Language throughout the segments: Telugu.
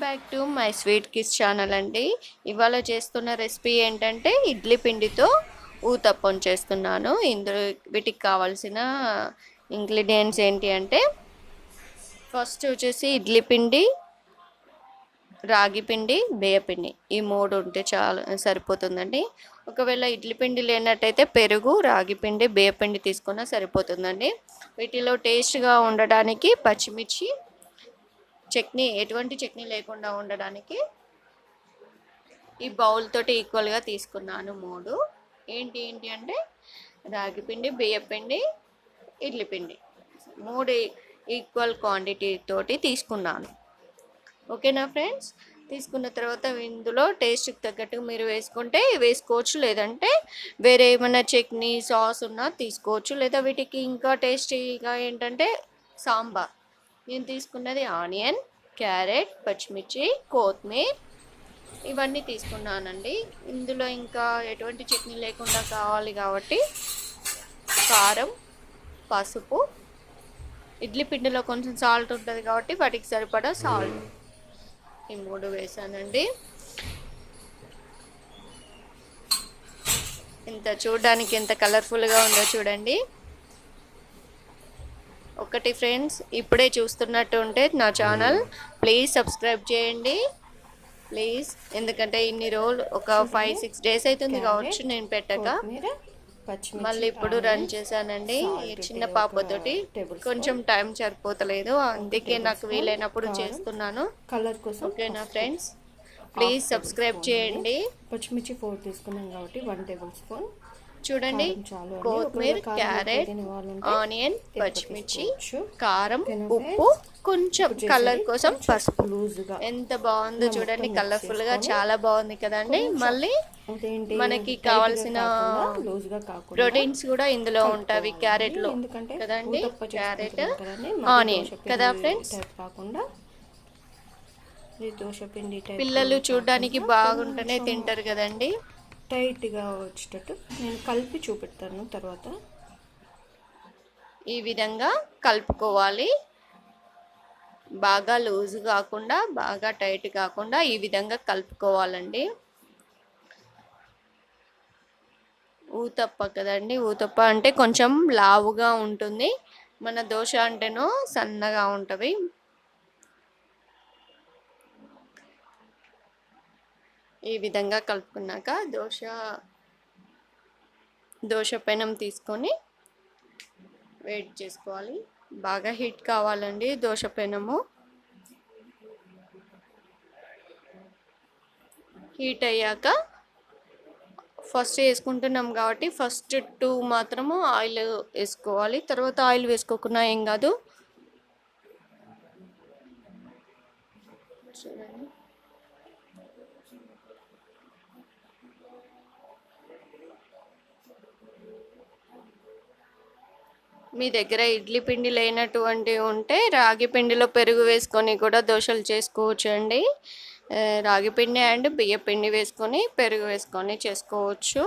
Back to my sweet kiss channel అండి. ఇవాళ చేస్తున్న రెసిపీ ఏంటంటే ఇడ్లీ పిండితో ఊతప్పం చేస్తున్నాను. ఇందులో వీటికి కావాల్సిన ఇంగ్రీడియంట్స్ ఏంటి అంటే ఫస్ట్ వచ్చేసి ఇడ్లీ పిండి రాగి పిండి బియ్యపిండి ఈ మూడు ఉంటే చాలా సరిపోతుందండి. ఒకవేళ ఇడ్లీ పిండి లేనట్టయితే పెరుగు రాగి పిండి బియ్యపిండి తీసుకున్నా సరిపోతుందండి. వీటిలో టేస్ట్గా ఉండడానికి పచ్చిమిర్చి చట్నీ ఎటువంటి చట్నీ లేకుండా ఉండడానికి ఈ బౌల్ తోటి ఈక్వల్గా తీసుకున్నాను మూడు. ఏంటి ఏంటి అంటే రాగి పిండి బియ్యపిండి ఇడ్లీ పిండి. మూడు ఈక్వల్ క్వాంటిటీ తోటి తీసుకున్నాను. ఓకేనా ఫ్రెండ్స్? తీసుకున్న తర్వాత ఇందులో టేస్ట్కి తగ్గట్టుగా మీరు వేసుకుంటే వేసుకోవచ్చు. లేదంటే వేరే ఏమైనా చట్నీ సాస్ ఉన్నా తీసుకోవచ్చు. లేదా వీటికి ఇంకా టేస్టీగా ఏంటంటే సాంబార్. నేను తీసుకున్నది ఆనియన్ క్యారెట్ పచ్చిమిర్చి కొత్తిమీర. ఇవన్నీ తీసుకున్నానండి. ఇందులో ఇంకా ఎటువంటి చట్నీ లేకుండా కావాలి కాబట్టి కారం పసుపు ఇడ్లీ పిండిలో కొంచెం సాల్ట్ ఉంటుంది కాబట్టి వాటికి సరిపడా సాల్ట్ ఈ మూడు వేసానండి. ఇంత చూడడానికి ఎంత కలర్ఫుల్గా ఉందో చూడండి. ఒకటి ఫ్రెండ్స్ ఇప్పుడే చూస్తున్నట్టు ఉంటే నా ఛానల్. ప్లీజ్ సబ్స్క్రైబ్ చేయండి. ప్లీజ్ ఎందుకంటే ఇన్ని రోజులు ఒక ఫైవ్ సిక్స్ డేస్ అవుతుంది కావచ్చు నేను పెట్టక. మళ్ళీ ఇప్పుడు రన్ చేశానండి. ఈ చిన్న పాపతోటి కొంచెం టైం సరిపోతలేదు. అందుకే నాకు వీలైనప్పుడు చేస్తున్నాను. కలర్ కోసం ఓకేనా ఫ్రెండ్స్ ప్లీజ్ సబ్స్క్రైబ్ చేయండి. పచ్చిమిర్చి ఫోర్ తీసుకున్నాం కాబట్టి వన్ టేబుల్ స్పూన్. చూడండి. కొత్తిమీర క్యారెట్ ఆనియన్ పచ్చిమిర్చి. కారం ఉప్పు కొంచెం కలర్ కోసం పసుపు. ఎంత బాగుందో చూడండి. కలర్ఫుల్గా చాలా బాగుంది కదండి. మళ్ళీ మనకి కావాల్సిన ప్రోటీన్స్ కూడా ఇందులో ఉంటాయి. క్యారెట్లో కదండి. క్యారెట్ ఆనియన్ కదా ఫ్రెండ్స్? పిల్లలు చూడడానికి బాగుంటేనే తింటారు కదండి. టైట్గా వచ్చేటట్టు నేను కలిపి చూపెడతాను తర్వాత. ఈ విధంగా కలుపుకోవాలి. బాగా లూజ్ కాకుండా బాగా టైట్ కాకుండా ఈ విధంగా కలుపుకోవాలండి. ఊతప్ప కదండి ఊతప్ప అంటే కొంచెం లావుగా ఉంటుంది. మన దోశ అంటేనో సన్నగా ఉంటుంది. ఈ విధంగా కలుపుకున్నాక దోశ దోశ పెనం తీసుకొని వెయిట్ చేసుకోవాలి. బాగా హీట్ కావాలండి దోశ పెనము. హీట్ అయ్యాక ఫస్ట్ వేసుకుంటున్నాం కాబట్టి ఫస్ట్ టూ మాత్రము ఆయిల్ వేసుకోవాలి. తర్వాత ఆయిల్ వేసుకోకుండా ఏం కాదు. మీ దగ్గర ఇడ్లీ పిండి లేనటువంటి ఉంటే రాగి పిండిలో పెరుగు వేసుకొని కూడా దోశలు చేసుకోవచ్చు అండి రాగి పిండి అండ్ బియ్య పిండి వేసుకొని పెరుగు వేసుకొని చేసుకోవచ్చు.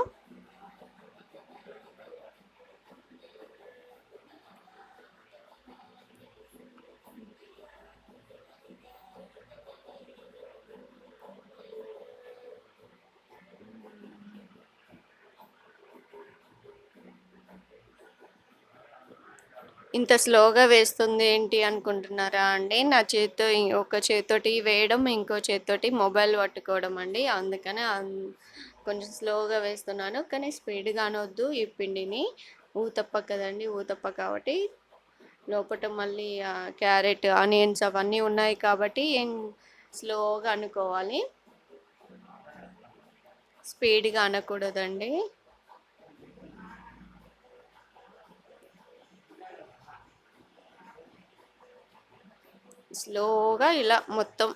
ఇంత స్లోగా వేస్తుంది ఏంటి అనుకుంటున్నారా అండి? నా చేతితో ఒక చేతితోటి వేయడం ఇంకో చేతితోటి మొబైల్ పట్టుకోవడం అండి. అందుకని కొంచెం స్లోగా వేస్తున్నాను. కానీ స్పీడ్గా అనొద్దు ఈ పిండిని. ఊతప్ప కదండి ఊతప్ప కాబట్టి. లోపల మళ్ళీ క్యారెట్ ఆనియన్స్ అవన్నీ ఉన్నాయి కాబట్టి ఏం స్లోగా అనుకోవాలి. స్పీడ్గా అనకూడదండి స్లోగా ఇలా మొత్తం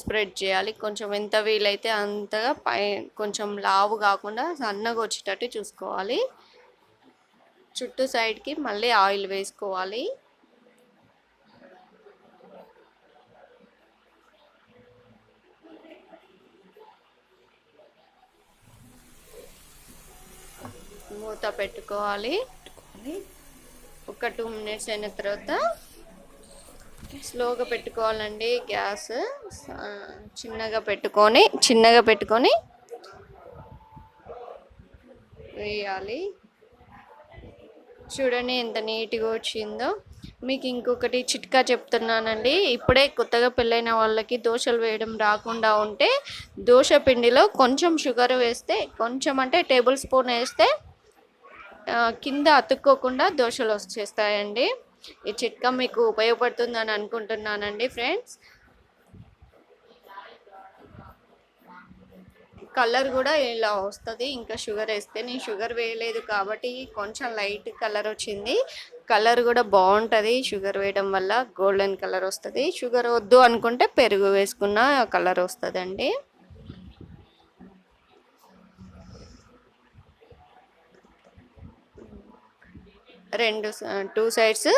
స్ప్రెడ్ చేయాలి. కొంచెం ఎంత వీలైతే అంతగా పై కొంచెం లావు కాకుండా సన్నగా వచ్చేటట్టు చూసుకోవాలి. చుట్టూ సైడ్కి మళ్ళీ ఆయిల్ వేసుకోవాలి. మూత పెట్టుకోవాలి. ఒక టూ మినిట్స్ అయిన తర్వాత స్లోగా పెట్టుకోవాలండి గ్యాస్. చిన్నగా పెట్టుకొని చిన్నగా పెట్టుకొని వేయాలి. చూడండి ఎంత నీట్గా వచ్చిందో. మీకు ఇంకొకటి చిట్కా చెప్తున్నానండి. ఇప్పుడే కొత్తగా పెళ్ళైన వాళ్ళకి దోశలు వేయడం రాకుండా ఉంటే దోశ పిండిలో కొంచెం షుగర్ వేస్తే కొంచెం అంటే టేబుల్ స్పూన్ వేస్తే కింద అతుక్కోకుండా దోశలు వచ్చేస్తాయండి ఈ చిట్కా మీకు ఉపయోగపడుతుందని అనుకుంటున్నానండి ఫ్రెండ్స్. కలర్ కూడా ఇలా వస్తుంది. ఇంకా షుగర్ వేస్తే నేను షుగర్ వేయలేదు కాబట్టి కొంచెం లైట్ కలర్ వచ్చింది. కలర్ కూడా బాగుంటుంది. షుగర్ వేయడం వల్ల గోల్డెన్ కలర్ వస్తుంది. షుగర్ వద్దు అనుకుంటే పెరుగు వేసుకున్న కలర్ వస్తుందండి. రెండు టూ సైడ్స్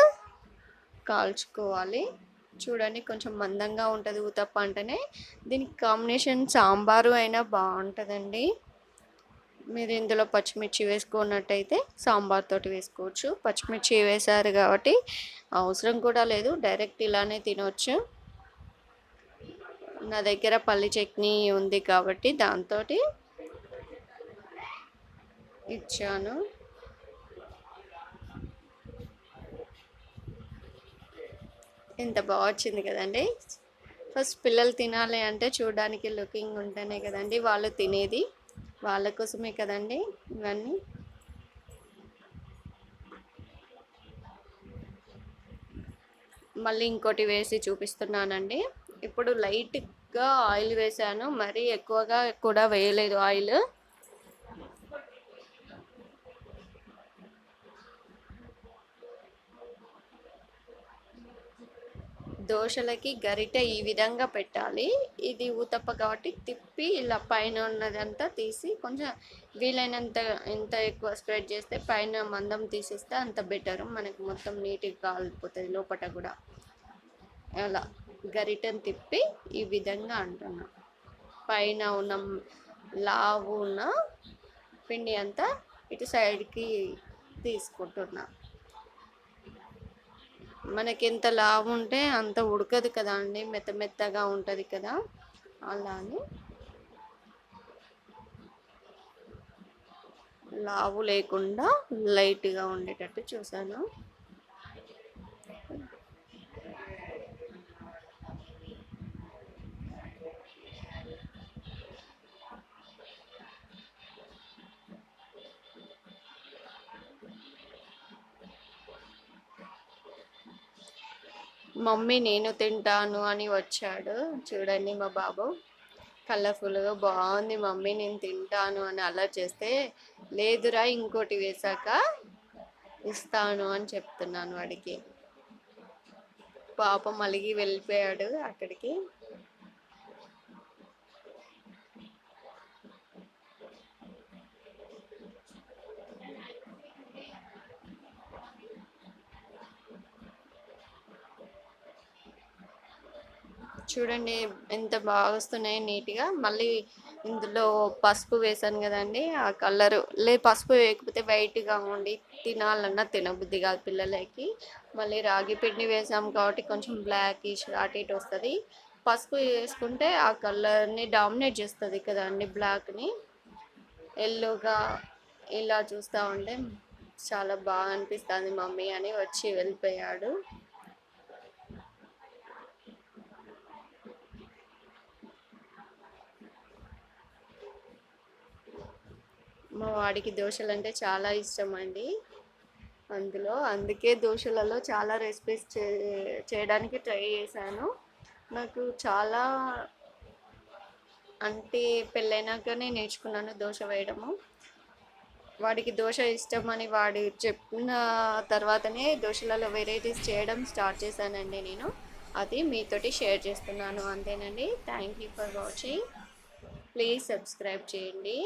కాల్చుకోవాలి. చూడండి కొంచెం మందంగా ఉంటుంది ఊతప్ప అంటేనే దీనికి కాంబినేషన్ సాంబారు అయినా బాగుంటుందండి. మీరు ఇందులో పచ్చిమిర్చి వేసుకున్నట్టయితే సాంబార్ తోటి వేసుకోవచ్చు. పచ్చిమిర్చి వేశారు కాబట్టి అవసరం కూడా లేదు. డైరెక్ట్ ఇలానే తినవచ్చు నా దగ్గర పల్లి చట్నీ ఉంది కాబట్టి దాంతో ఇచ్చాను. ఎంత బాగా వచ్చింది కదండి. ఫస్ట్ పిల్లలు తినాలి అంటే చూడడానికి లుకింగ్ ఉంటేనే కదండి వాళ్ళు తినేది. వాళ్ళ కోసమే కదండి ఇవన్నీ. మళ్ళీ ఇంకోటి వేసి చూపిస్తున్నానండి. ఇప్పుడు లైట్గా ఆయిల్ వేసాను మరీ ఎక్కువగా కూడా వేయలేదు ఆయిల్. దోశలకి గరిటె ఈ విధంగా పెట్టాలి. ఇది ఊతప్ప కాబట్టి తిప్పి ఇలా పైన ఉన్నదంతా తీసి కొంచెం వీలైనంత ఎంత ఎక్కువ స్ప్రెడ్ చేస్తే పైన మందం తీసేస్తే అంత బెటర్. మనకు మొత్తం నీట్గా కాలిపోతుంది లోపల కూడా. అలా గరిటెను తిప్పి ఈ విధంగా అంటున్నా. పైన ఉన్న లావు ఉన్న పిండి అంతా ఇటు సైడ్కి తీసుకుంటున్నా. మనకి ఎంత లావు ఉంటే అంత ఉడకదు కదా అండి మెత్త మెత్తగా ఉంటుంది కదా అలా అని. లావు లేకుండా లైట్గా ఉండేటట్టు చూసాను మమ్మీ నేను తింటాను అని వచ్చాడు. చూడండి మా బాబు. కలర్ఫుల్గా బాగుంది మమ్మీ నేను తింటాను అని అలా చేస్తే లేదురా ఇంకోటి వేసాక ఇస్తాను అని చెప్తున్నాను వాడికి. పాపం మలిగి వెళ్ళిపోయాడు అక్కడికి. చూడండి ఎంత బాగా వస్తున్నాయి నీట్గా. మళ్ళీ ఇందులో పసుపు వేసాను కదండి ఆ కలర్. లే పసుపు వేయకపోతే వైట్గా ఉండి తినాలన్నా తినబుద్ధి కాదు పిల్లలకి. మళ్ళీ రాగి పిండి వేసాం కాబట్టి కొంచెం బ్లాక్ అటు ఇటు వస్తుంది. పసుపు వేసుకుంటే ఆ కలర్ని డామినేట్ చేస్తుంది కదండి బ్లాక్ని. ఎల్లోగా ఇలా చూస్తూ ఉంటే చాలా బాగా అనిపిస్తుంది మమ్మీ అని వచ్చి వెళ్ళిపోయాడు. మా వాడికి దోశలు అంటే చాలా ఇష్టం అండి అందులో అందుకే దోశలలో చాలా రెసిపీస్ చే చేయడానికి ట్రై చేశాను. నాకు చాలా అంటే పెళ్ళైనాకనే నేర్చుకున్నాను దోశ వేయడము. వాడికి దోశ ఇష్టం అని వాడు చెప్పిన తర్వాతనే దోశలలో వెరైటీస్ చేయడం స్టార్ట్ చేశానండి నేను. అది మీతోటి షేర్ చేస్తున్నాను అంతేనండి. Thank you for watching. Please subscribe చేయండి.